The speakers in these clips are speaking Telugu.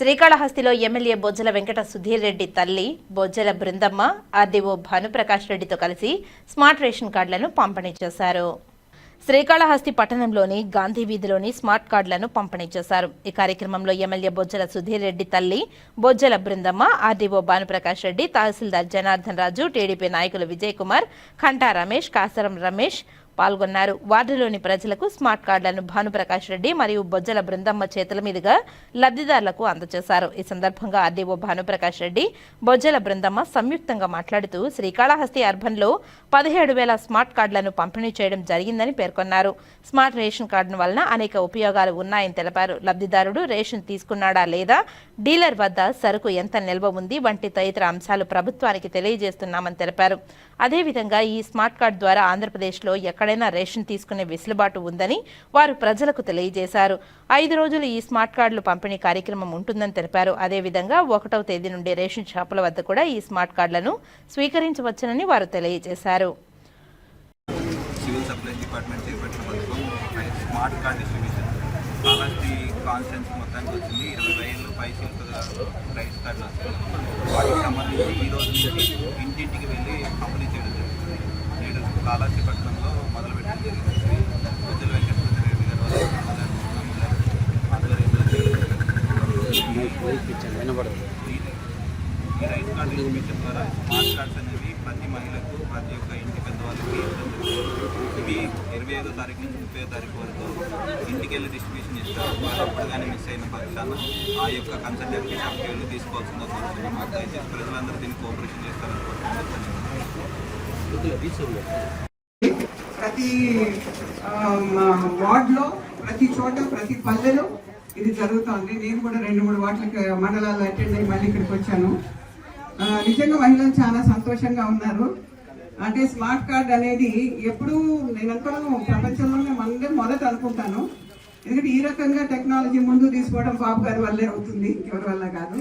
శ్రీకాళహస్తిలో ఎమ్మెల్యే బొజ్జల వెంకట సుధీర్ రెడ్డి తల్లి బొజ్జల బృందమ్మ ఆర్డీఓ భానుప్రకాష్ రెడ్డితో కలిసి స్మార్ట్ రేషన్ కార్డులను పంపిణీ చేశారు. శ్రీకాళహస్తి పట్టణంలోని గాంధీ వీధిలోని స్మార్ట్ కార్డులను పంపిణీ చేశారు. ఈ కార్యక్రమంలో ఎమ్మెల్యే బొజ్జల సుధీర్ రెడ్డి తల్లి బొజ్జల బృందమ్మ ఆర్డీఓ భానుప్రకాష్ రెడ్డి తహసీల్దార్ జనార్దన్ రాజు టీడీపీ నాయకులు విజయ్ కుమార్ ఖంటా రమేష్ కాసరం రమేష్ పాల్గొన్నారు. వార్డులోని ప్రజలకు స్మార్ట్ కార్డులను భానుప్రకాష్ రెడ్డి మరియు బొజ్జల బృందమ్మ చేతుల మీదుగా లబ్ధిదారులకు అందజేశారు. ఈ సందర్భంగా ఆర్డీఓ భానుప్రకాష్ రెడ్డి బొజ్జల బృందమ్మ సంయుక్తంగా మాట్లాడుతూ శ్రీకాళహస్తి అర్బన్లో పదిహేడు వేల స్మార్ట్ కార్డులను పంపిణీ చేయడం జరిగిందని పేర్కొన్నారు. స్మార్ట్ రేషన్ కార్డును వలన అనేక ఉపయోగాలు ఉన్నాయని తెలిపారు. లబ్ధిదారుడు రేషన్ తీసుకున్నాడా లేదా డీలర్ వద్ద సరుకు ఎంత నిల్వ ఉంది వంటి తదితర అంశాలు ప్రభుత్వానికి తెలియజేస్తున్నామని తెలిపారు. అదేవిధంగా ఈ స్మార్ట్ కార్డు ద్వారా ఆంధ్రప్రదేశ్లో ఎక్కడైనా రేషన్ తీసుకునే వెసులుబాటు ఉందని వారు ప్రజలకు తెలియజేశారు. ఐదు రోజులు ఈ స్మార్ట్ కార్డులు పంపిణీ కార్యక్రమం ఉంటుందని తెలిపారు. అదేవిధంగా ఒకటవ తేదీ నుండి రేషన్ షాపుల వద్ద కూడా ఈ స్మార్ట్ కార్డులను స్వీకరించవచ్చునని వారు తెలియజేశారు. సివిల్ డిపార్ట్మెంట్ చేపట్టిన పథకం స్మార్ట్ కార్డ్ డిస్ట్రిబ్యూషన్. మొత్తానికి వచ్చింది. ఇరవై వేలు రైస్ వాటికి సంబంధించి నుంచి ఇంటింటికి వెళ్ళి పంపిణీ చేయడం చేయడం జరుగుతుంది. ఈ- ఈ రైస్ కార్డు డిస్ట్రిబ్యూషన్ ద్వారా స్మార్ట్ కార్డ్స్ అనేవి ప్రతి మహిళకు ప్రతి ఒక్క ఇంటి పెద్దవాళ్ళకి ఇవ్వడం జరుగుతుంది. ఇవి ఇరవై ఐదో తారీఖు నుంచి ముప్పై తారీఖు వరకు ఇంటికి వెళ్ళి డిస్ట్రిబ్యూషన్ చేస్తారు వాళ్ళు అప్పుడు కానీ మిస్ అయిన పక్షాన ఆ యొక్క కన్సల్టెంట్కి షాప్కి వెళ్ళి తీసుకోవాల్సిందో కోరుతున్నాం దయచేసి ప్రజలందరూ దీన్ని కోఆపరేషన్ చేస్తారని ప్రతి ఆ, ప్రతి చోట ప్రతి పల్లెలో ఇది జరుగుతోంది. నేను కూడా రెండు మూడు వాటికి మండలాలు అటెండ్ అయ్యి మళ్ళీ ఇక్కడికి వచ్చాను. నిజంగా మహిళలు చాలా సంతోషంగా ఉన్నారు. అంటే స్మార్ట్ కార్డ్ అనేది ఎప్పుడూ నేను అనుకోను ప్రపంచంలోనే మనదే మొదట అనుకుంటాను. ఎందుకంటే ఈ రకంగా టెక్నాలజీ ముందు తీసుకోవడం బాబు గారి వల్లే అవుతుంది ఎవరి వల్ల కాదు.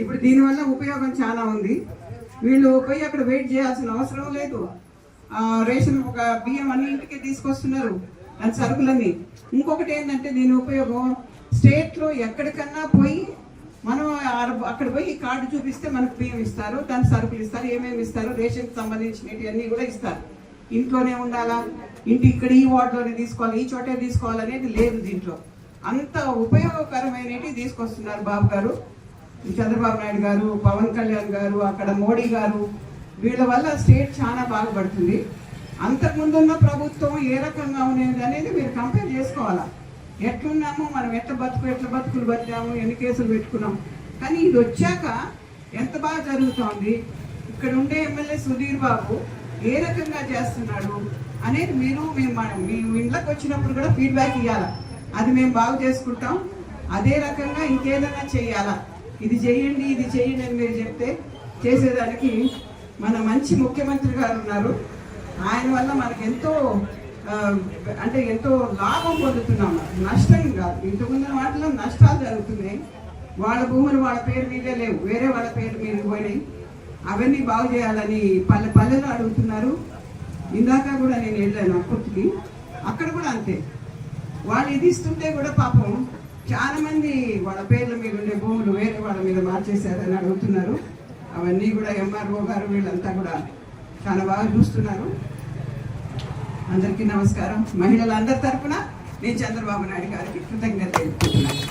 ఇప్పుడు దీనివల్ల ఉపయోగం చాలా ఉంది. వీళ్ళు పోయి అక్కడ వెయిట్ చేయాల్సిన అవసరం లేదు. రేషన్ ఒక బియ్యం అన్ని ఇంటికి తీసుకొస్తున్నారు. దాని సరుకులన్నీ. ఇంకొకటి ఏంటంటే దీని ఉపయోగం స్టేట్లో ఎక్కడికన్నా పోయి మనం ఆ- అక్కడ పోయి ఈ కార్డు చూపిస్తే మనకు బియ్యం ఇస్తారు దాని సరుకులు ఇస్తారు ఏమేమి ఇస్తారు రేషన్కి సంబంధించినవి అన్నీ కూడా ఇస్తారు. ఇంట్లోనే ఉండాలా? ఇంటి ఇక్కడ ఈ వార్డులోనే తీసుకోవాలి ఈ చోటే తీసుకోవాలనేది లేదు దీంట్లో. అంత ఉపయోగకరమైనవి తీసుకొస్తున్నారు బాబు గారు చంద్రబాబు నాయుడు గారు పవన్ కళ్యాణ్ గారు అక్కడ మోడీ గారు. వీళ్ళ వల్ల స్టేట్ చాలా బాగుపడుతుంది. అంతకుముందున్న ప్రభుత్వం ఏ రకంగా ఉండేది అనేది మీరు కంపేర్ చేసుకోవాలా? ఎట్లున్నామో మనం ఎట్లా బతుకు ఎట్లా బతుకులు బతికాము ఎన్ని కేసులు పెట్టుకున్నాం కానీ ఇది వచ్చాక ఎంత బాగా జరుగుతోంది? ఇక్కడ ఉండే ఎమ్మెల్యే సుధీర్ బాబు ఏ రకంగా చేస్తున్నాడు అనేది మీరు మేము మన- మీ ఇంట్లోకి వచ్చినప్పుడు కూడా ఫీడ్బ్యాక్ ఇవ్వాలా అది మేము బాగు చేసుకుంటాం. అదే రకంగా ఇంకేదైనా చేయాలా? ఇది చేయండి ఇది చేయండి అని మీరు చెప్తే చేసేదానికి మన మంచి ముఖ్యమంత్రి గారు ఉన్నారు. ఆయన వల్ల మనకు ఎంతో అంటే ఎంతో లాభం పొందుతున్నాం. నష్టం కాదు. ఇంతకుముందు వాటిలో నష్టాలు జరుగుతున్నాయి. వాళ్ళ భూములు వాళ్ళ పేరు మీదే లేవు. వేరే వాళ్ళ పేరు మీద పోయినాయి. అవన్నీ బాగు చేయాలని పల్లె పల్లెలు అడుగుతున్నారు. ఇందాక కూడా నేను వెళ్ళాను అప్పటికి. అక్కడ కూడా అంతే. వాళ్ళు ఇది ఇస్తుంటే కూడా పాపం చాలా మంది వాళ్ళ పేర్ల మీద ఉండే భూములు వేరే వాళ్ళ మీద మార్చేశారని అడుగుతున్నారు. అవన్నీ కూడా ఎంఆర్ఓ గారు వీళ్ళంతా కూడా చాలా బాగా చూస్తున్నారు. అందరికీ నమస్కారం. మహిళలందరి తరఫున నేను చంద్రబాబు నాయుడు గారికి కృతజ్ఞత తెలుపుతున్నాను.